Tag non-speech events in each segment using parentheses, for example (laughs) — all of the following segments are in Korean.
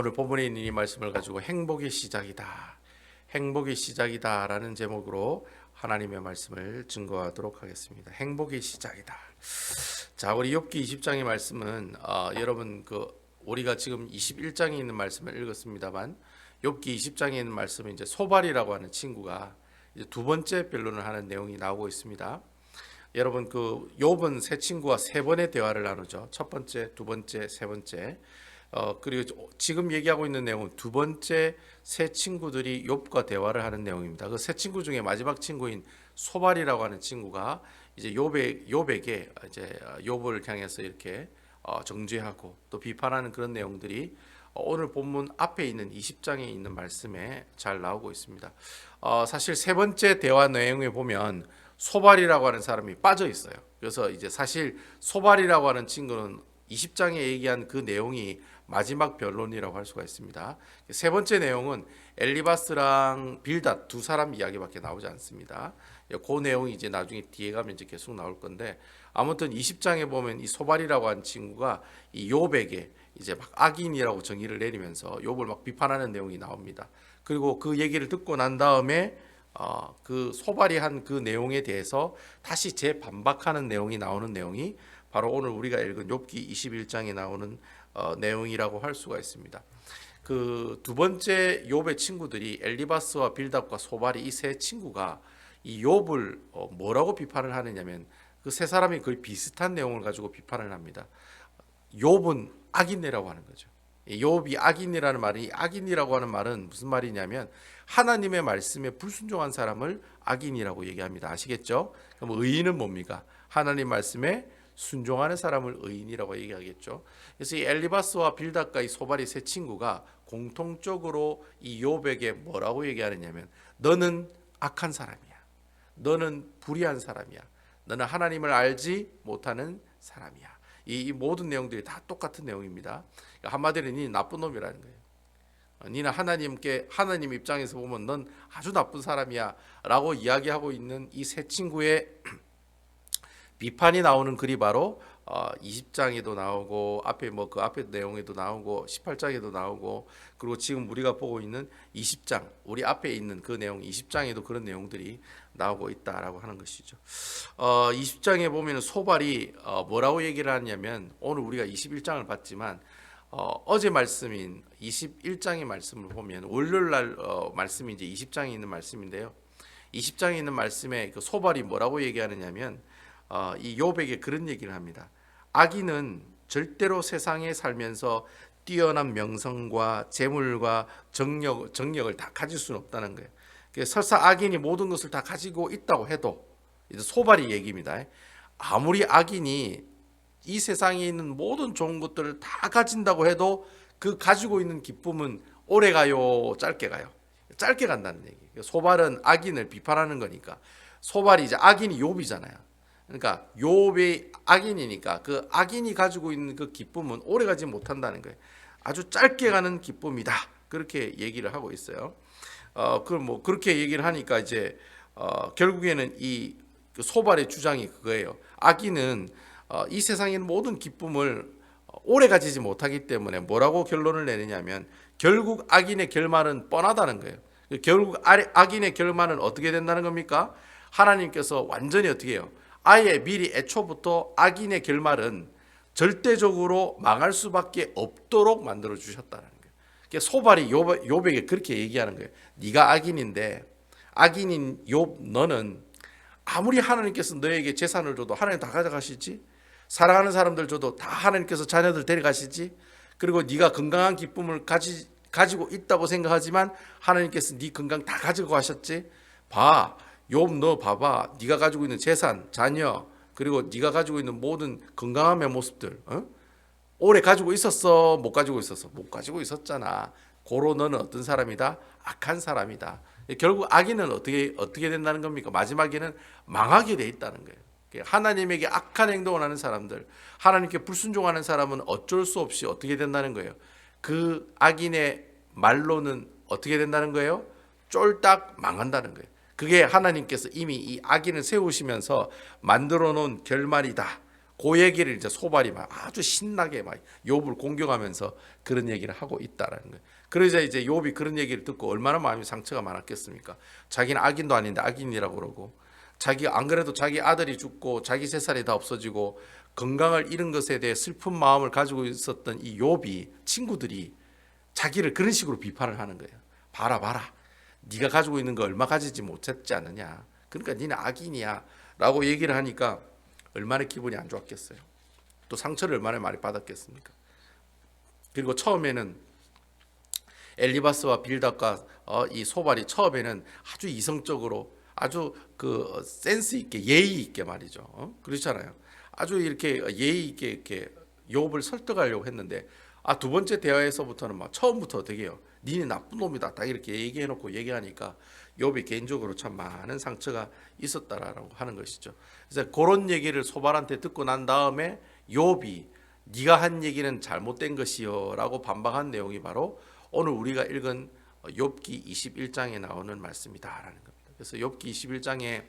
오늘 본문에 있는 이 말씀을 가지고 행복의 시작이다. 행복의 시작이다라는 제목으로 하나님의 말씀을 증거하도록 하겠습니다. 행복의 시작이다. 자, 우리 욥기 20장의 말씀은 어, 여러분 그 우리가 지금 21장에 있는 말씀을 읽었습니다만 욥기 20장에 있는 말씀은 이제 소발이라고 하는 친구가 두 번째 변론을 하는 내용이 나오고 있습니다. 여러분 그 욥은 세 친구와 세 번의 대화를 나누죠. 첫 번째, 두 번째, 세 번째. 어 그리고 지금 얘기하고 있는 내용은 두 번째 세 친구들이 욥과 대화를 하는 내용입니다. 그 세 친구 중에 마지막 친구인 소발이라고 하는 친구가 이제 욥에 욥에게 이제 욥을 향해서 이렇게 어, 정죄하고 또 비판하는 그런 내용들이 어, 오늘 본문 앞에 있는 20장에 있는 말씀에 잘 나오고 있습니다. 어, 사실 세 번째 대화 내용에 보면 소발이라고 하는 사람이 빠져 있어요. 그래서 이제 사실 소발이라고 하는 친구는 20장에 얘기한 그 내용이 마지막 변론이라고 할 수가 있습니다. 세 번째 내용은 엘리바스랑 빌닷 두 사람 이야기밖에 나오지 않습니다. 그 내용이 이제 나중에 뒤에 가면 이제 계속 나올 건데 아무튼 20장에 보면 이 소발이라고 한 친구가 이 욥에게 이제 막 악인이라고 정의를 내리면서 욥을 막 비판하는 내용이 나옵니다. 그리고 그 얘기를 듣고 난 다음에 어, 그 소발이 한 그 내용에 대해서 다시 재반박하는 내용이 나오는 내용이 바로 오늘 우리가 읽은 욥기 21장에 나오는 어, 내용이라고 할 수가 있습니다. 그 두 번째 욥의 친구들이 엘리바스와 빌답과 소발이 이 세 친구가 이 욥을 어, 뭐라고 비판을 하느냐면 그 세 사람이 거의 비슷한 내용을 가지고 비판을 합니다. 욥은 악인이라고 하는 거죠. 이 욥이 악인이라는 말이 악인이라고 하는 말은 무슨 말이냐면 하나님의 말씀에 불순종한 사람을 악인이라고 얘기합니다. 아시겠죠? 그럼 의인은 뭡니까? 하나님 말씀에 순종하는 사람을 의인이라고 얘기하겠죠. 그래서 이 엘리바스와 빌닷과 이 소발이 세 친구가 공통적으로 이 욥에게 뭐라고 얘기하느냐면 너는 악한 사람이야. 너는 불의한 사람이야. 너는 하나님을 알지 못하는 사람이야. 이, 이 모든 내용들이 다 똑같은 내용입니다. 그러니까 한마디로 니 나쁜 놈이라는 거예요. 어, 니는 하나님께 하나님 입장에서 보면 넌 아주 나쁜 사람이야라고 이야기하고 있는 이 세 친구의 비판이 나오는 글이 바로 어, 20장에도 나오고 앞에 뭐 그 앞에 내용에도 나오고 18장에도 나오고 그리고 지금 우리가 보고 있는 20장 우리 앞에 있는 그 내용 20장에도 그런 내용들이 나오고 있다라고 하는 것이죠. 어, 20장에 보면 소발이 어, 뭐라고 얘기를 하냐면 오늘 우리가 21장을 봤지만 어, 어제 말씀인 21장의 말씀을 보면 월요일 날 어, 말씀이 이제 20장에 있는 말씀인데요. 20장에 있는 말씀에 그 소발이 뭐라고 얘기하느냐면 어, 이 욥에게 그런 얘기를 합니다. 악인은 절대로 세상에 살면서 뛰어난 명성과 재물과 정력, 정력을 다 가질 수는 없다는 거예요. 설사 악인이 모든 것을 다 가지고 있다고 해도 소발이 얘기입니다. 아무리 악인이 이 세상에 있는 모든 좋은 것들을 다 가진다고 해도 그 가지고 있는 기쁨은 오래 가요, 짧게 가요. 짧게 간다는 얘기. 소발은 악인을 비판하는 거니까 소발이 이제 악인이 욥이잖아요. 그러니까 욥이 악인이니까 그 악인이 가지고 있는 그 기쁨은 오래 가지 못한다는 거예요. 아주 짧게 가는 기쁨이다. 그렇게 얘기를 하고 있어요. 어, 그럼 뭐 그렇게 얘기를 하니까 이제 어, 결국에는 이그 소발의 주장이 그거예요. 악인은 어, 이 세상의 모든 기쁨을 오래 가지지 못하기 때문에 뭐라고 결론을 내느냐면 결국 악인의 결말은 뻔하다는 거예요. 결국 아- 악인의 결말은 어떻게 된다는 겁니까? 하나님께서 완전히 어떻게 해요? 아예 미리 애초부터 악인의 결말은 절대적으로 망할 수밖에 없도록 만들어 주셨다는 거예요. 그러니까 소발이 욥, 욥에게 그렇게 얘기하는 거예요. 네가 악인인데 악인인 욥 너는 아무리 하나님께서 너에게 재산을 줘도 하나님 다 가져가시지. 사랑하는 사람들 줘도 다 하나님께서 자녀들 데려가시지. 그리고 네가 건강한 기쁨을 가지 가지고 있다고 생각하지만 하나님께서 네 건강 다 가지고 가셨지. 봐. 욥너 봐봐. 네가 가지고 있는 재산, 자녀, 그리고 네가 가지고 있는 모든 건강함의 모습들. 어? 오래 가지고 있었어? 못 가지고 있었어? 못 가지고 있었잖아. 고로 너는 어떤 사람이다? 악한 사람이다. 결국 악인은 어떻게 어떻게 된다는 겁니까? 마지막에는 망하게 돼 있다는 거예요. 하나님에게 악한 행동을 하는 사람들, 하나님께 불순종하는 사람은 어쩔 수 없이 어떻게 된다는 거예요. 그 악인의 말로는 어떻게 된다는 거예요? 쫄딱 망한다는 거예요. 그게 하나님께서 이미 이 악인을 세우시면서 만들어 놓은 결말이다. 그 얘기를 이제 소발이 막 아주 신나게 막 욥을 공격하면서 그런 얘기를 하고 있다라는 거예요. 그러자 이제 욥이 그런 얘기를 듣고 얼마나 마음이 상처가 많았겠습니까? 자기는 악인도 아닌데 악인이라고 그러고 자기 안 그래도 자기 아들이 죽고 자기 세 살이 다 없어지고 건강을 잃은 것에 대해 슬픈 마음을 가지고 있었던 이 욥이 친구들이 자기를 그런 식으로 비판을 하는 거예요. 봐라 봐라. 네가 가지고 있는 거 얼마 가지지 못했지 않느냐. 그러니까 니는 악인이야라고 얘기를 하니까 얼마나 기분이 안 좋았겠어요. 또 상처를 얼마나 많이 받았겠습니까? 그리고 처음에는 엘리바스와 빌닷과 어, 이 소발이 처음에는 아주 이성적으로 아주 그 센스 있게 예의 있게 말이죠. 어? 그렇잖아요. 아주 이렇게 예의 있게 이렇게 욥을 설득하려고 했는데 아 두 번째 대화에서부터는 막 처음부터 해요? 니네 나쁜 놈이다. 딱 이렇게 얘기해놓고 얘기하니까 욥이 개인적으로 참 많은 상처가 있었다라고 하는 것이죠. 그래서 그런 얘기를 소발한테 듣고 난 다음에 욥이 네가 한 얘기는 잘못된 것이요라고 반박한 내용이 바로 오늘 우리가 읽은 욥기 21장에 나오는 말씀이다라는 겁니다. 그래서 욥기 21장에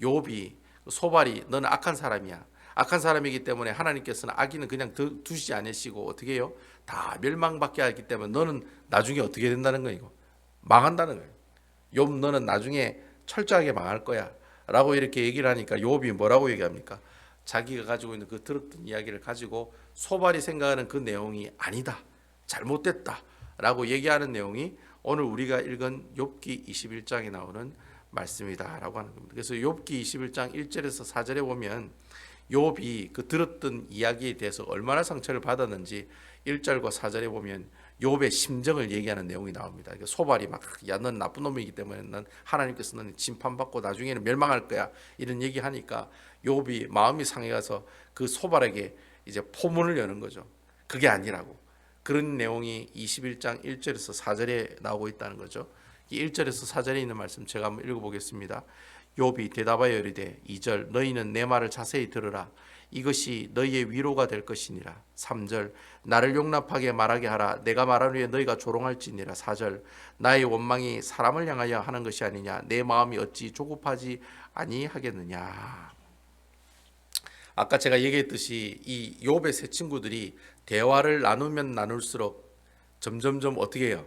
욥이 소발이 너는 악한 사람이야. 악한 사람이기 때문에 하나님께서는 악인은 그냥 두- 두시지 않으시고 어떻게 해요? 다 멸망받게 하기 때문에 너는 나중에 어떻게 된다는 거예요? 망한다는 거예요. 욥 너는 나중에 철저하게 망할 거야. 라고 이렇게 얘기를 하니까 욥이 뭐라고 얘기합니까? 자기가 가지고 있는 그 들었던 이야기를 가지고 소발이 생각하는 그 내용이 아니다. 잘못됐다. 라고 얘기하는 내용이 오늘 우리가 읽은 욥기 21장에 나오는 말씀이다라고 하는 겁니다. 그래서 욥기 21장 1절에서 4절에 보면 욥이 그 들었던 이야기에 대해서 얼마나 상처를 받았는지 1절과 4절에 보면 욥의 심정을 얘기하는 내용이 나옵니다. 소발이 막 야 넌 나쁜 놈이기 때문에 넌 하나님께서 너는 심판받고 나중에는 멸망할 거야 이런 얘기하니까 욥이 마음이 상해가서 그 소발에게 이제 포문을 여는 거죠. 그게 아니라고 그런 내용이 21장 1절에서 4절에 나오고 있다는 거죠. 이 1절에서 4절에 있는 말씀 제가 한번 읽어보겠습니다. 욥이 대답하여 이르되 2절 너희는 내 말을 자세히 들으라. 이것이 너희의 위로가 될 것이니라. 3절 나를 용납하게 말하게 하라. 내가 말한 후에 너희가 조롱할지니라. 4절 나의 원망이 사람을 향하여 하는 것이 아니냐? 내 마음이 어찌 조급하지 아니하겠느냐? 아까 제가 얘기했듯이 이 욥의 세 친구들이 대화를 나누면 나눌수록 점점점 어떻게 해요?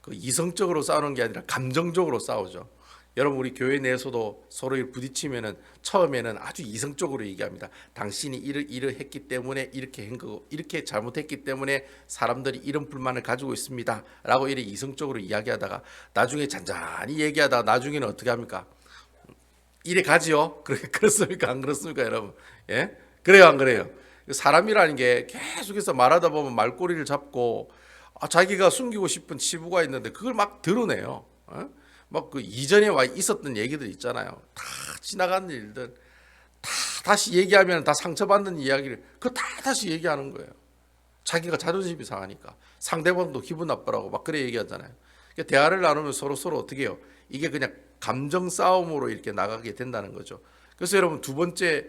그 이성적으로 싸우는 게 아니라 감정적으로 싸우죠. 여러분 우리 교회 내에서도 서로 부딪히면은 처음에는 아주 이성적으로 얘기합니다. 당신이 이를 이를 했기 때문에 이렇게 한 거고 이렇게 잘못했기 때문에 사람들이 이런 불만을 가지고 있습니다라고 이렇게 이성적으로 이야기하다가 나중에 잔잔히 얘기하다가 나중에는 어떻게 합니까? 이래 가지요. (laughs) 그렇습니까? 안 그렇습니까, 여러분? 예? 그래요, 안 그래요? 사람이라는 게 계속해서 말하다 보면 말꼬리를 잡고 아, 자기가 숨기고 싶은 치부가 있는데 그걸 막 드러내요. 어? 막 그 이전에 와 있었던 얘기들 있잖아요. 다 지나간 일들 다 다시 얘기하면 다 상처받는 이야기를 그 다 다시 얘기하는 거예요. 자기가 자존심이 상하니까 상대방도 기분 나쁘라고 막 그래 얘기하잖아요. 그러니까 대화를 나누면 서로 서로 어떻게 해요? 이게 그냥 감정 싸움으로 이렇게 나가게 된다는 거죠. 그래서 여러분 두 번째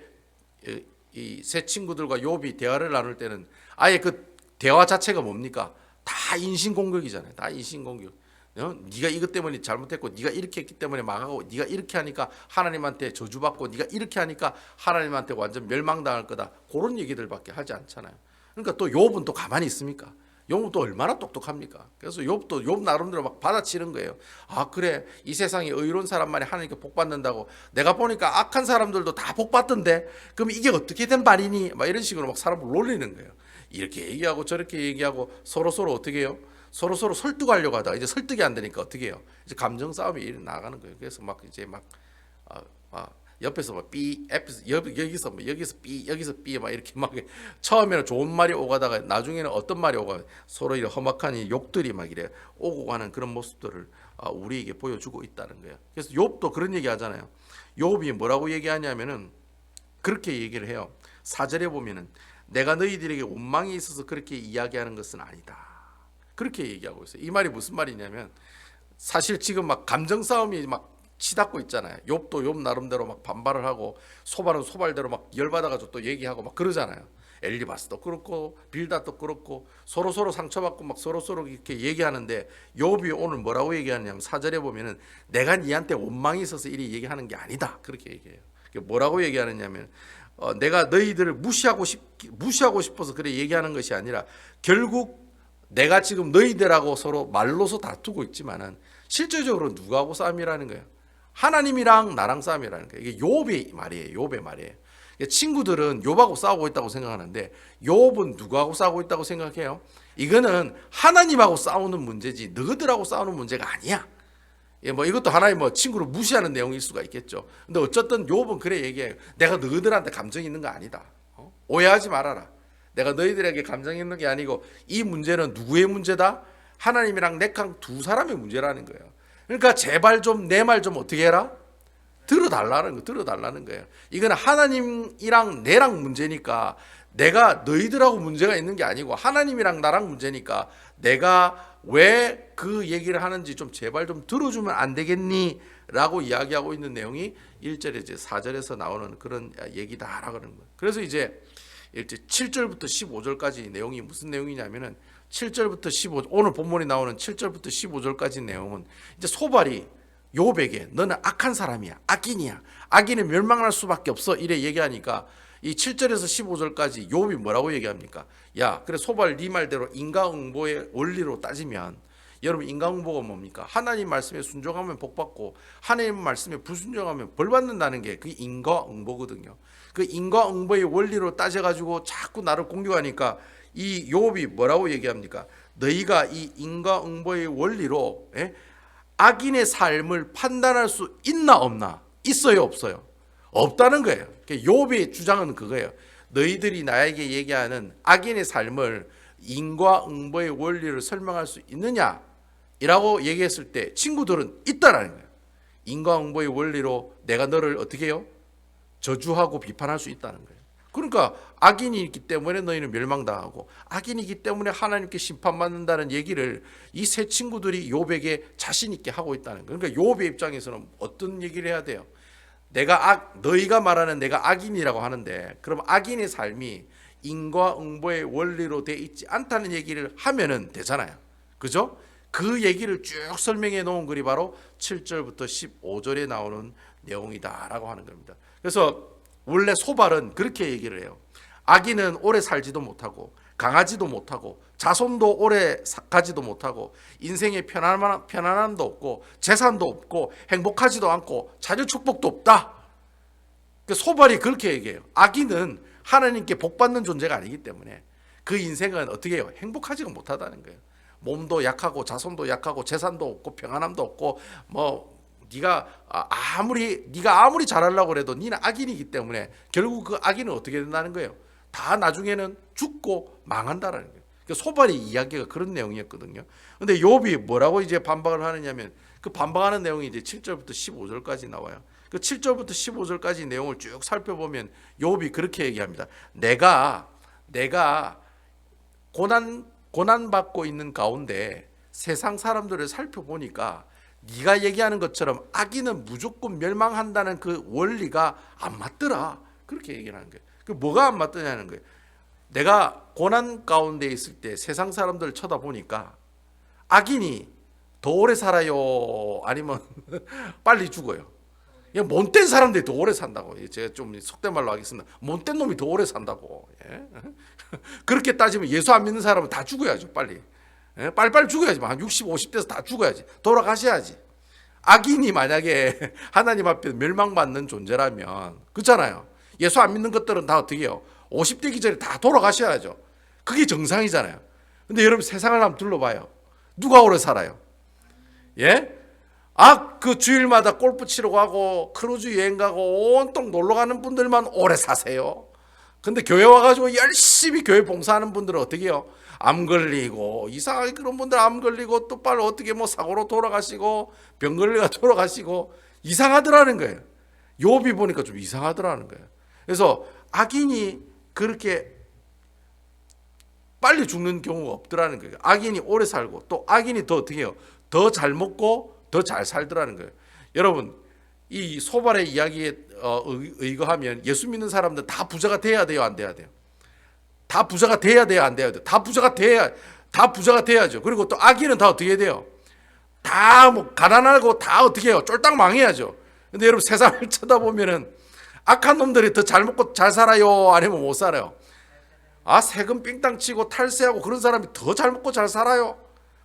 이 세 친구들과 욥이 대화를 나눌 때는 아예 그 대화 자체가 뭡니까? 다 인신 공격이잖아요. 다 인신 공격. 어? 네가 이것 때문에 잘못했고 네가 이렇게 했기 때문에 망하고 네가 이렇게 하니까 하나님한테 저주받고 네가 이렇게 하니까 하나님한테 완전 멸망당할 거다. 그런 얘기들밖에 하지 않잖아요. 그러니까 또 욥은 또 가만히 있습니까? 욥은 또 얼마나 똑똑합니까? 그래서 욥도 욥 나름대로 막 받아치는 거예요. 아 그래 이 세상에 의로운 사람만이 하나님께 복 받는다고 내가 보니까 악한 사람들도 다 복 받던데 그럼 이게 어떻게 된 말이니? 막 이런 식으로 막 사람을 놀리는 거예요. 이렇게 얘기하고 저렇게 얘기하고 서로 서로 어떻게 해요? 서로 서로 설득하려고 하다가 이제 설득이 안 되니까 어떻게 해요? 이제 감정 싸움이 나가는 거예요. 그래서 막 이제 막, 아, 막 옆에서 막 삐, 옆에서 여기, 여기서 뭐 여기서 삐, 여기서 삐, 막 이렇게 막 (laughs) 처음에는 좋은 말이 오가다가 나중에는 어떤 말이 오가 서로 이런 험악한 이 욕들이 막 이래 오고 가는 그런 모습들을 아, 우리에게 보여주고 있다는 거예요. 그래서 욥도 그런 얘기 하잖아요. 욥이 뭐라고 얘기하냐면은 그렇게 얘기를 해요. 사절에 보면은 내가 너희들에게 원망이 있어서 그렇게 이야기하는 것은 아니다. 그렇게 얘기하고 있어요. 이 말이 무슨 말이냐면 사실 지금 막 감정 싸움이 막 치닫고 있잖아요. 욥도 욥 나름대로 막 반발을 하고 소발은 소발대로 막 열받아가지고 또 얘기하고 막 그러잖아요. 엘리바스도 그렇고 빌닷도 그렇고 서로 서로 상처받고 막 서로 서로 이렇게 얘기하는데 욥이 오늘 뭐라고 얘기하냐면 사절에 보면은 내가 니한테 원망이 있어서 이리 얘기하는 게 아니다 그렇게 얘기해요. 뭐라고 얘기하느냐면 어, 내가 너희들을 무시하고 싶 무시하고 싶어서 그래 얘기하는 것이 아니라 결국 내가 지금 너희들하고 서로 말로서 다투고 있지만은 실제적으로 누구하고 싸움이라는 거예요. 하나님이랑 나랑 싸움이라는 거예요. 이게 욥의 말이에요. 욥의 말이에요. 친구들은 욥하고 싸우고 있다고 생각하는데 욥은 누구하고 싸우고 있다고 생각해요? 이거는 하나님하고 싸우는 문제지 너희들하고 싸우는 문제가 아니야. 예, 뭐 이것도 하나의 뭐 친구를 무시하는 내용일 수가 있겠죠. 근데 어쨌든 욥은 그래 얘기해요. 내가 너희들한테 감정이 있는 거 아니다. 어? 오해하지 말아라. 내가 너희들에게 감정이 있는 게 아니고 이 문제는 누구의 문제다? 하나님이랑 내강 두 사람의 문제라는 거예요. 그러니까 제발 좀 내 말 좀 어떻게 해라? 들어달라는 거, 들어달라는 거예요. 이거는 하나님이랑 내랑 문제니까 내가 너희들하고 문제가 있는 게 아니고 하나님이랑 나랑 문제니까 내가 왜 그 얘기를 하는지 좀 제발 좀 들어주면 안 되겠니? 라고 이야기하고 있는 내용이 1절에 이제 4절에서 나오는 그런 얘기다라고 하는 거예요. 그래서 이제 이제 7절부터 15절까지 내용이 무슨 내용이냐면은 7절부터 15 오늘 본문에 나오는 7절부터 15절까지 내용은 이제 소발이 요백에 너는 악한 사람이야. 악인이야. 악인은 멸망할 수밖에 없어. 이래 얘기하니까 이 7절에서 15절까지 욥이 뭐라고 얘기합니까? 야, 그래 소발 네 말대로 인과응보의 원리로 따지면 여러분 인과응보가 뭡니까? 하나님 말씀에 순종하면 복 받고 하나님 말씀에 불순종하면 벌 받는다는 게 그 인과응보거든요. 그 인과응보의 원리로 따져 가지고 자꾸 나를 공격하니까 이 욥이 뭐라고 얘기합니까? 너희가 이 인과응보의 원리로 예? 악인의 삶을 판단할 수 있나 없나? 있어요, 없어요? 없다는 거예요. 욥의 주장은 그거예요. 너희들이 나에게 얘기하는 악인의 삶을 인과응보의 원리를 설명할 수 있느냐? 이라고 얘기했을 때 친구들은 있다라는 거예요. 인과응보의 원리로 내가 너를 어떻게 해요? 저주하고 비판할 수 있다는 거예요. 그러니까 악인이 있기 때문에 너희는 멸망당하고 악인이기 때문에 하나님께 심판받는다는 얘기를 이 세 친구들이 욥에게 자신 있게 하고 있다는 거예요. 그러니까 욥의 입장에서는 어떤 얘기를 해야 돼요? 내가 악 너희가 말하는 내가 악인이라고 하는데 그럼 악인의 삶이 인과응보의 원리로 돼 있지 않다는 얘기를 하면은 되잖아요. 그죠? 그 얘기를 쭉 설명해 놓은 글이 바로 7절부터 15절에 나오는 내용이다라고 하는 겁니다. 그래서 원래 소발은 그렇게 얘기를 해요. 아기는 오래 살지도 못하고 강하지도 못하고 자손도 오래 사- 가지도 못하고 인생에 편안함, 편안함도 없고 재산도 없고 행복하지도 않고 자녀 축복도 없다. 그 소발이 그렇게 얘기해요. 아기는 하나님께 복 받는 존재가 아니기 때문에 그 인생은 어떻게 해요? 행복하지가 못하다는 거예요. 몸도 약하고 자손도 약하고 재산도 없고 평안함도 없고 뭐 네가 아- 아무리 네가 아무리 잘하려고 그래도 네는 악인이기 때문에 결국 그 악인은 어떻게 된다는 거예요? 다 나중에는 죽고 망한다라는 거예요. 그 소발의 이야기가 그런 내용이었거든요. 근데 욥이 뭐라고 이제 반박을 하느냐면 그 반박하는 내용이 이제 7절부터 15절까지 나와요. 그 7절부터 15절까지 내용을 쭉 살펴보면 욥이 그렇게 얘기합니다. 내가 내가 고난 고난 받고 있는 가운데 세상 사람들을 살펴보니까 네가 얘기하는 것처럼 악인은 무조건 멸망한다는 그 원리가 안 맞더라. 그렇게 얘기를 하는 거예요. 그 뭐가 안 맞더냐는 거예요. 내가 고난 가운데 있을 때 세상 사람들을 쳐다보니까 악인이 더 오래 살아요. 아니면 (laughs) 빨리 죽어요. 그냥 못된 사람들이 더 오래 산다고. 예, 제가 좀 속된 말로 하겠습니다. 못된 놈이 더 오래 산다고. 예? (laughs) 그렇게 따지면 예수 안 믿는 사람은 다 죽어야죠, 빨리. 예? 빨리빨리 죽어야지. 한 60, 50대에서 다 죽어야지. 돌아가셔야지. 악인이 만약에 (laughs) 하나님 앞에 멸망받는 존재라면, 그렇잖아요. 예수 안 믿는 것들은 다 어떻게 해요? 50대기 전에 다 돌아가셔야죠. 그게 정상이잖아요. 근데 여러분 세상을 한번 둘러봐요. 누가 오래 살아요? 예? 아, 그 주일마다 골프 치러 가고 크루즈 여행 가고 온통 놀러 가는 분들만 오래 사세요. 근데 교회 와가지고 열심히 교회 봉사하는 분들은 어떻게 해요? 암 걸리고 이상하게 그런 분들 암 걸리고 또 빨리 어떻게 뭐 사고로 돌아가시고 병 걸리가 (laughs) 돌아가시고 이상하더라는 거예요. 욥이 보니까 좀 이상하더라는 거예요. 그래서 악인이 그렇게 빨리 죽는 경우가 없더라는 거예요. 악인이 오래 살고 또 악인이 더 어떻게 해요? 더 잘 먹고 더 잘 살더라는 거예요. 여러분 이 소발의 이야기에 어, 의- 의거하면 예수 믿는 사람들 다 부자가 돼야 돼요, 안 돼야 돼요? 다 부자가 돼야 돼요, 안 돼야 돼요? 다 부자가 돼야 다 부자가 돼야죠. 그리고 또 악인은 다 어떻게 돼요? 다 뭐 가난하고 다 어떻게 해요? 쫄딱 망해야죠. 근데 여러분 세상을 (laughs) 쳐다보면은 악한 놈들이 더 잘 먹고 잘 살아요? 아니면 못 살아요? 아 세금 삥땅 치고 탈세하고 그런 사람이 더 잘 먹고 잘 살아요?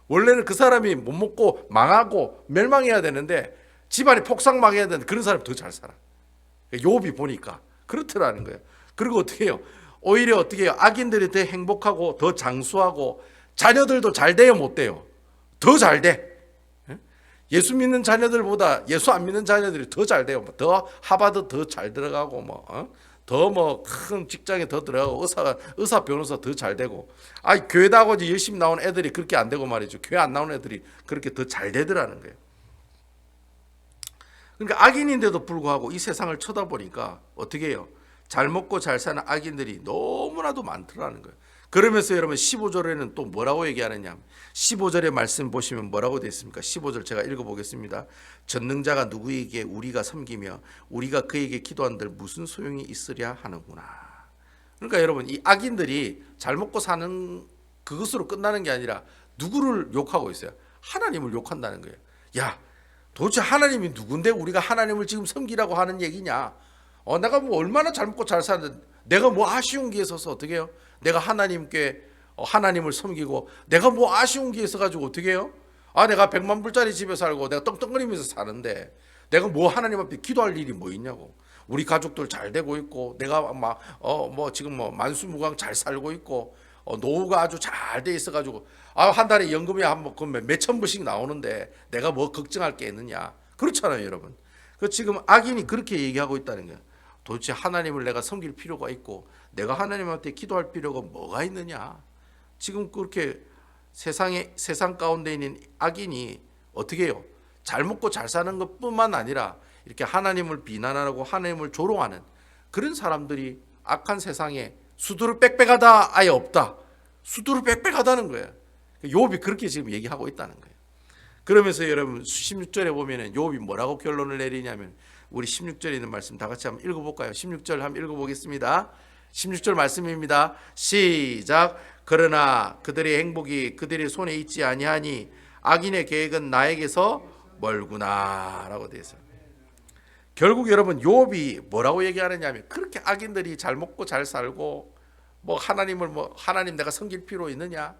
원래는 그 사람이 못 먹고 망하고 멸망해야 되는데 집안이 폭삭 망해야 되는데 그런 사람이 더 잘 살아. 욥이 보니까 그렇더라는 거예요. 그리고 어떻게 해요? 오히려 어떻게 해요? 악인들이 더 행복하고 더 장수하고 자녀들도 잘 돼요, 못 돼요? 더 잘 돼. 예? 예수 믿는 자녀들보다 예수 안 믿는 자녀들이 더 잘 돼요. 뭐더 하바드 더 잘 들어가고 뭐더뭐큰 직장에 더 들어가고 의사 의사 변호사 더 잘 되고 아 교회 나가고 열심히 나온 애들이 그렇게 안 되고 말이죠. 교회 안 나오는 애들이 그렇게 더 잘 되더라는 거예요. 그러니까 악인인데도 불구하고 이 세상을 쳐다보니까 어떻게 해요? 잘 먹고 잘 사는 악인들이 너무나도 많더라는 거예요. 그러면서 여러분 15절에는 또 뭐라고 얘기하느냐? 15절의 말씀 보시면 뭐라고 되어 있습니까? 15절 제가 읽어 보겠습니다. 전능자가 누구에게 우리가 섬기며 우리가 그에게 기도한들 무슨 소용이 있으랴 하는구나. 그러니까 여러분 이 악인들이 잘 먹고 사는 그것으로 끝나는 게 아니라 누구를 욕하고 있어요? 하나님을 욕한다는 거예요. 야, 도대체 하나님이 누군데 우리가 하나님을 지금 섬기라고 하는 얘기냐? 어, 내가 뭐 얼마나 잘 먹고 잘 사는데 내가 뭐 아쉬운 게 있어서 어떻게 해요? 내가 하나님께 어, 하나님을 섬기고 내가 뭐 아쉬운 게 있어 가지고 어떻게 해요? 아, 내가 백만 불짜리 집에 살고 내가 떵떵거리면서 사는데 내가 뭐 하나님 앞에 기도할 일이 뭐 있냐고. 우리 가족들 잘 되고 있고 내가 막 어 뭐 지금 뭐 만수무강 잘 살고 있고 어, 노후가 아주 잘 돼 있어 가지고 아 한 달에 연금이 한뭐 몇천 불씩 나오는데 내가 뭐 걱정할 게 있느냐? 그렇잖아요 여러분. 그 지금 악인이 그렇게 얘기하고 있다는 거예요. 도대체 하나님을 내가 섬길 필요가 있고 내가 하나님한테 기도할 필요가 뭐가 있느냐? 지금 그렇게 세상에 세상 가운데 있는 악인이 어떻게 해요? 잘 먹고 잘 사는 것뿐만 아니라 이렇게 하나님을 비난하고 하나님을 조롱하는 그런 사람들이 악한 세상에 수두를 빽빽하다 아예 없다. 수두를 빽빽하다는 거예요. 욥이 그렇게 지금 얘기하고 있다는 거예요. 그러면서 여러분 16절에 보면은 욥이 뭐라고 결론을 내리냐면 우리 16절에 있는 말씀 다 같이 한번 읽어볼까요? 16절 한번 읽어보겠습니다. 16절 말씀입니다. 시작. 그러나 그들의 행복이 그들의 손에 있지 아니하니 악인의 계획은 나에게서 멀구나라고 되어 있어요. 결국 여러분 욥이 뭐라고 얘기하느냐면 그렇게 악인들이 잘 먹고 잘 살고 뭐 하나님을 뭐 하나님 내가 섬길 필요 있느냐?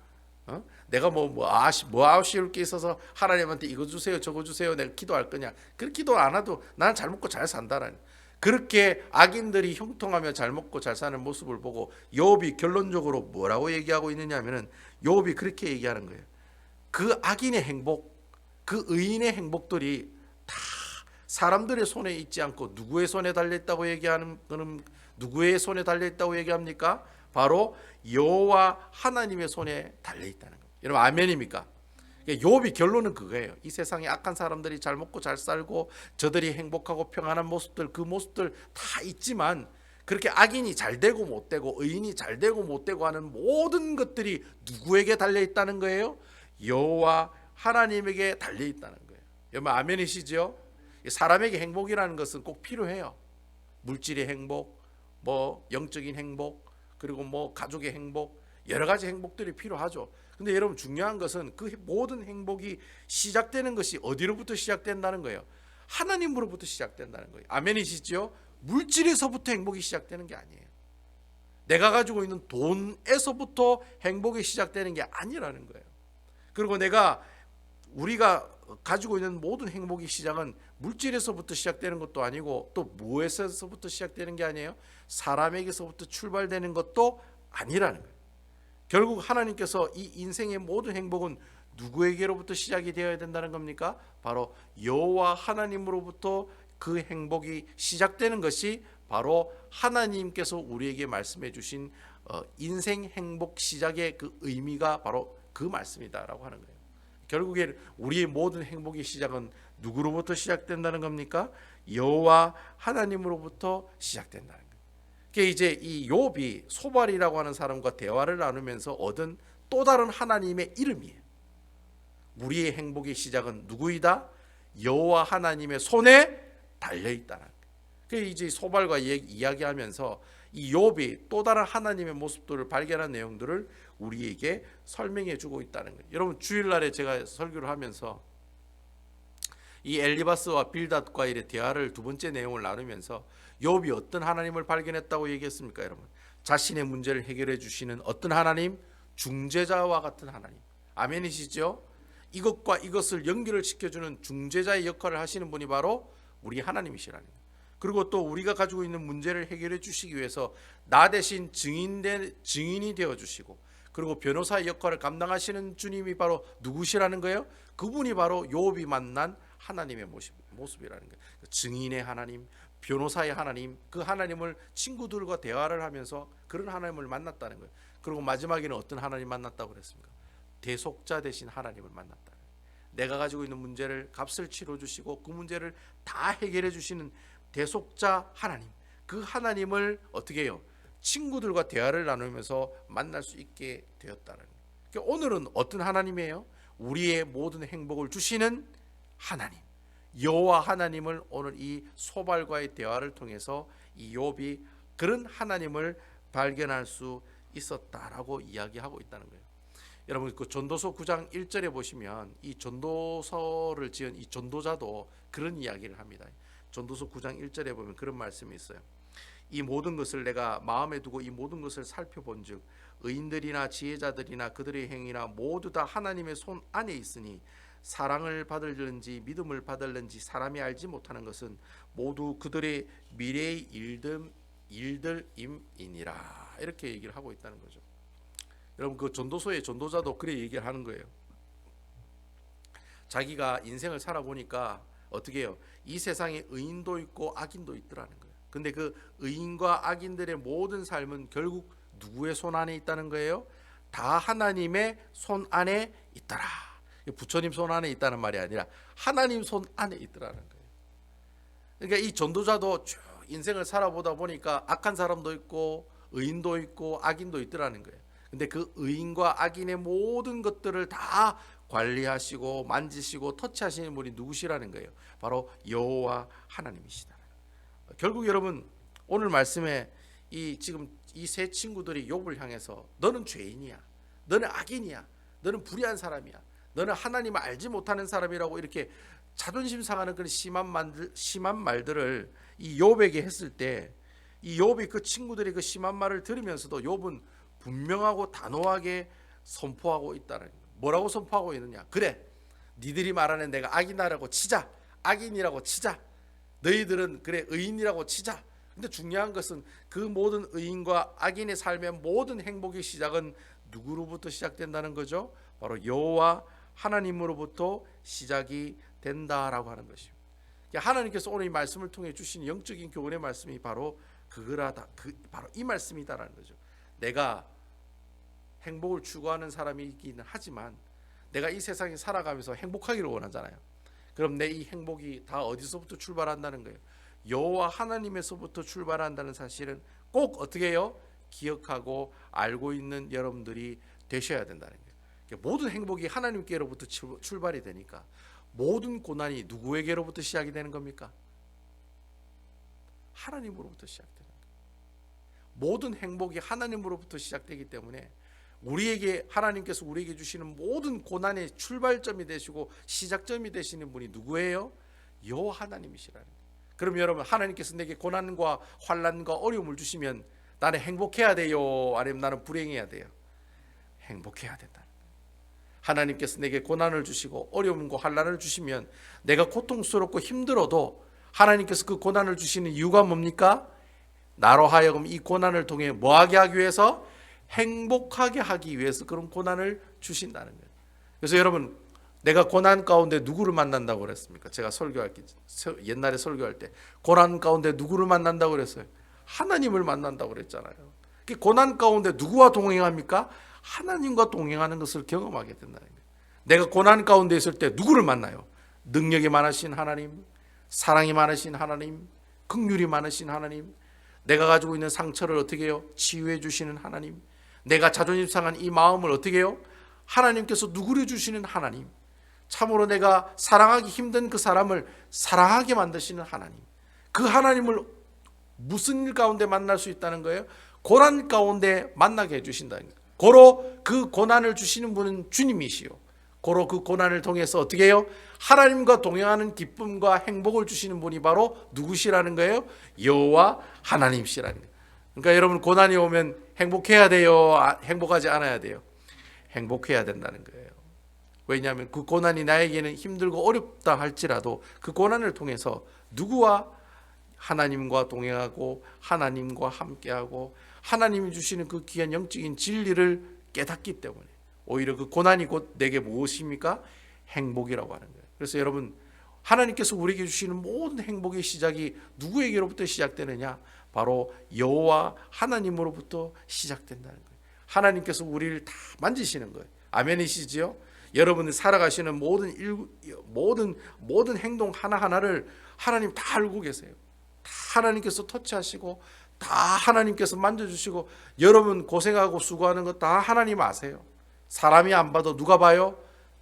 어? 내가 뭐 뭐 아시 뭐 아쉬울 게 있어서 하나님한테 이거 주세요 저거 주세요 내가 기도할 거냐? 그 기도 안 해도 나는 잘 먹고 잘 산다라는 그렇게 악인들이 형통하며 잘 먹고 잘 사는 모습을 보고 욥이 결론적으로 뭐라고 얘기하고 있느냐면은 욥이 그렇게 얘기하는 거예요. 그 악인의 행복, 그 의인의 행복들이 다 사람들의 손에 있지 않고 누구의 손에 달려 있다고 얘기하는 거는 누구의 손에 달려 있다고 얘기합니까? 바로 여호와 하나님의 손에 달려 있다는 거예요. 여러분 아멘입니까? 욥이 결론은 그거예요. 이 세상에 악한 사람들이 잘 먹고 잘 살고 저들이 행복하고 평안한 모습들 그 모습들 다 있지만 그렇게 악인이 잘 되고 못 되고 의인이 잘 되고 못 되고 하는 모든 것들이 누구에게 달려 있다는 거예요? 여호와 하나님에게 달려 있다는 거예요. 여러분 아멘이시죠? 사람에게 행복이라는 것은 꼭 필요해요. 물질의 행복, 뭐 영적인 행복, 그리고 뭐 가족의 행복, 여러 가지 행복들이 필요하죠. 근데 여러분 중요한 것은 그 모든 행복이 시작되는 것이 어디로부터 시작된다는 거예요. 하나님으로부터 시작된다는 거예요. 아멘이시죠? 물질에서부터 행복이 시작되는 게 아니에요. 내가 가지고 있는 돈에서부터 행복이 시작되는 게 아니라는 거예요. 그리고 내가 우리가 가지고 있는 모든 행복의 시작은 물질에서부터 시작되는 것도 아니고 또 무에서부터 시작되는 게 아니에요. 사람에게서부터 출발되는 것도 아니라는 거예요. 결국 하나님께서 이 인생의 모든 행복은 누구에게로부터 시작이 되어야 된다는 겁니까? 바로 여호와 하나님으로부터 그 행복이 시작되는 것이 바로 하나님께서 우리에게 말씀해 주신 어, 인생 행복 시작의 그 의미가 바로 그 말씀이다라고 하는 거예요. 결국에 우리의 모든 행복의 시작은 누구로부터 시작된다는 겁니까? 여호와 하나님으로부터 시작된다는. 그게 이제 이 욥이 소발이라고 하는 사람과 대화를 나누면서 얻은 또 다른 하나님의 이름이에요. 우리의 행복의 시작은 누구이다? 여호와 하나님의 손에 달려 있다는. 그 이제 소발과 이야기하면서 이 욥이 또 다른 하나님의 모습들을 발견한 내용들을 우리에게 설명해 주고 있다는 거예요. 여러분 주일날에 제가 설교를 하면서 이 엘리바스와 빌닷과의 대화를 두 번째 내용을 나누면서 욥이 어떤 하나님을 발견했다고 얘기했습니까, 여러분? 자신의 문제를 해결해 주시는 어떤 하나님? 중재자와 같은 하나님. 아멘이시죠? 이것과 이것을 연결을 시켜주는 중재자의 역할을 하시는 분이 바로 우리 하나님이시라는. 그리고 또 우리가 가지고 있는 문제를 해결해 주시기 위해서 나 대신 증인된 증인이 되어 주시고 그리고 변호사의 역할을 감당하시는 주님이 바로 누구시라는 거예요? 그분이 바로 욥이 만난 하나님의 모습, 모습이라는 거예요. 증인의 하나님, 변호사의 하나님, 그 하나님을 친구들과 대화를 하면서 그런 하나님을 만났다는 거예요. 그리고 마지막에는 어떤 하나님 만났다고 그랬습니까? 대속자 대신 하나님을 만났다. 내가 가지고 있는 문제를 값을 치러 주시고 그 문제를 다 해결해 주시는 대속자 하나님. 그 하나님을 어떻게 해요? 친구들과 대화를 나누면서 만날 수 있게 되었다는 거예요. 그러니까 오늘은 어떤 하나님이에요? 우리의 모든 행복을 주시는 하나님. 여호와 하나님을 오늘 이 소발과의 대화를 통해서 이 욥이 그런 하나님을 발견할 수 있었다라고 이야기하고 있다는 거예요. 여러분 그 전도서 9장 1절에 보시면 이 전도서를 지은 이 전도자도 그런 이야기를 합니다. 전도서 9장 1절에 보면 그런 말씀이 있어요. 이 모든 것을 내가 마음에 두고 이 모든 것을 살펴본즉 의인들이나 지혜자들이나 그들의 행위나 모두 다 하나님의 손 안에 있으니 사랑을 받을는지 믿음을 받을는지 사람이 알지 못하는 것은 모두 그들의 미래의 일들 일들임이니라 이렇게 얘기를 하고 있다는 거죠. 여러분 그 전도서의 전도자도 그래 얘기를 하는 거예요. 자기가 인생을 살아보니까 어떻게 해요? 이 세상에 의인도 있고 악인도 있더라는 거예요. 근데 그 의인과 악인들의 모든 삶은 결국 누구의 손 안에 있다는 거예요? 다 하나님의 손 안에 있더라. 부처님 손 안에 있다는 말이 아니라 하나님 손 안에 있더라는 거예요. 그러니까 이 전도자도 쭉 인생을 살아보다 보니까 악한 사람도 있고 의인도 있고 악인도 있더라는 거예요. 근데 그 의인과 악인의 모든 것들을 다 관리하시고 만지시고 터치하시는 분이 누구시라는 거예요. 바로 여호와 하나님이시다. 결국 여러분 오늘 말씀에 이 지금 이 세 친구들이 욥을 향해서 너는 죄인이야. 너는 악인이야. 너는 불의한 사람이야. 너는 하나님을 알지 못하는 사람이라고 이렇게 자존심 상하는 그런 심한 말들 심한 말들을 이 욥에게 했을 때 이 욥이 그 친구들의 그 심한 말을 들으면서도 욥은 분명하고 단호하게 선포하고 있다는 거예요. 뭐라고 선포하고 있느냐? 그래, 니들이 말하는 내가 악인이라고 치자, 악인이라고 치자. 너희들은 그래 의인이라고 치자. 근데 중요한 것은 그 모든 의인과 악인의 삶의 모든 행복의 시작은 누구로부터 시작된다는 거죠? 바로 여호와 하나님으로부터 시작이 된다라고 하는 것이요. 하나님께서 오늘 이 말씀을 통해 주신 영적인 교훈의 말씀이 바로 그거라다. 그 바로 이 말씀이다라는 거죠. 내가 행복을 추구하는 사람이기는 하지만 내가 이 세상에 살아가면서 행복하기를 원하잖아요. 그럼 내 이 행복이 다 어디서부터 출발한다는 거예요. 여호와 하나님에서부터 출발한다는 사실은 꼭 어떻게 해요? 기억하고 알고 있는 여러분들이 되셔야 된다는 거예요. 모든 행복이 하나님께로부터 출발이 되니까 모든 고난이 누구에게로부터 시작이 되는 겁니까? 하나님으로부터 시작되는. 모든 행복이 하나님으로부터 시작되기 때문에 우리에게 하나님께서 우리에게 주시는 모든 고난의 출발점이 되시고 시작점이 되시는 분이 누구예요? 여 하나님이시라는 거예요. 그럼 여러분 하나님께서 내게 고난과 환란과 어려움을 주시면 나는 행복해야 돼요. 아니면 나는 불행해야 돼요. 행복해야 된다. 하나님께서 내게 고난을 주시고 어려움과 환란을 주시면 내가 고통스럽고 힘들어도 하나님께서 그 고난을 주시는 이유가 뭡니까? 나로 하여금 이 고난을 통해 뭐하게 하기 위해서 행복하게 하기 위해서 그런 고난을 주신다는 거예요. 그래서 여러분 내가 고난 가운데 누구를 만난다고 그랬습니까? 제가 설교할 때 옛날에 설교할 때 고난 가운데 누구를 만난다고 그랬어요? 하나님을 만난다고 그랬잖아요. 그 고난 가운데 누구와 동행합니까? 하나님과 동행하는 것을 경험하게 된다는 거예요. 내가 고난 가운데 있을 때 누구를 만나요? 능력이 많으신 하나님, 사랑이 많으신 하나님, 긍휼이 많으신 하나님, 내가 가지고 있는 상처를 어떻게 해요? 치유해 주시는 하나님, 내가 자존심 상한 이 마음을 어떻게 해요? 하나님께서 누구려 주시는 하나님. 참으로 내가 사랑하기 힘든 그 사람을 사랑하게 만드시는 하나님. 그 하나님을 무슨 일 가운데 만날 수 있다는 거예요? 고난 가운데 만나게 해 주신다는 거예요. 고로 그 고난을 주시는 분은 주님이시요. 고로 그 고난을 통해서 어떻게 해요? 하나님과 동행하는 기쁨과 행복을 주시는 분이 바로 누구시라는 거예요? 여호와 하나님시라는 거예요. 그러니까 여러분 고난이 오면 행복해야 돼요. 아, 행복하지 않아야 돼요. 행복해야 된다는 거예요. 왜냐하면 그 고난이 나에게는 힘들고 어렵다 할지라도 그 고난을 통해서 누구와 하나님과 동행하고 하나님과 함께하고 하나님이 주시는 그 귀한 영적인 진리를 깨닫기 때문에 오히려 그 고난이 곧 내게 무엇입니까? 행복이라고 하는 거예요. 그래서 여러분 하나님께서 우리에게 주시는 모든 행복의 시작이 누구에게로부터 시작되느냐? 바로 여호와 하나님으로부터 시작된다는 거예요. 하나님께서 우리를 다 만지시는 거예요. 아멘이시지요? 여러분이 살아가시는 모든 일, 모든 모든 행동 하나 하나를 하나님 다 알고 계세요. 다 하나님께서 터치하시고 다 하나님께서 만져주시고 여러분 고생하고 수고하는 거 다 하나님 아세요. 사람이 안 봐도 누가 봐요?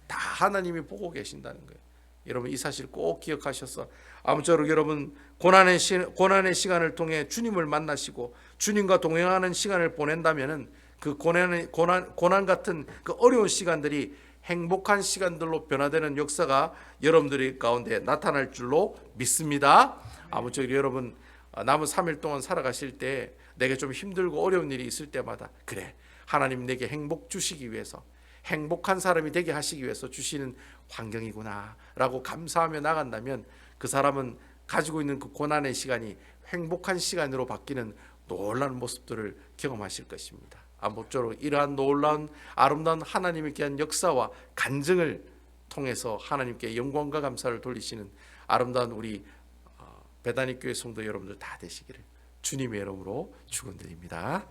다 하나님이 보고 계신다는 거예요. 여러분 이 사실 꼭 기억하셔서 아무쪼록 여러분 고난의 시, 고난의 시간을 통해 주님을 만나시고 주님과 동행하는 시간을 보낸다면은 그 고난의 고난 고난 같은 그 어려운 시간들이 행복한 시간들로 변화되는 역사가 여러분들의 가운데 나타날 줄로 믿습니다. 아무쪼록 여러분 어, 남은 3일 동안 살아가실 때 내게 좀 힘들고 어려운 일이 있을 때마다 그래 하나님 내게 행복 주시기 위해서 행복한 사람이 되게 하시기 위해서 주시는 환경이구나라고 감사하며 나간다면 그 사람은 가지고 있는 그 고난의 시간이 행복한 시간으로 바뀌는 놀라운 모습들을 경험하실 것입니다. 아무쪼록 이러한 놀라운 아름다운 하나님의 귀한 역사와 간증을 통해서 하나님께 영광과 감사를 돌리시는 아름다운 우리 어, 배단위 교회 성도 여러분들 다 되시기를 주님의 이름으로 축원드립니다.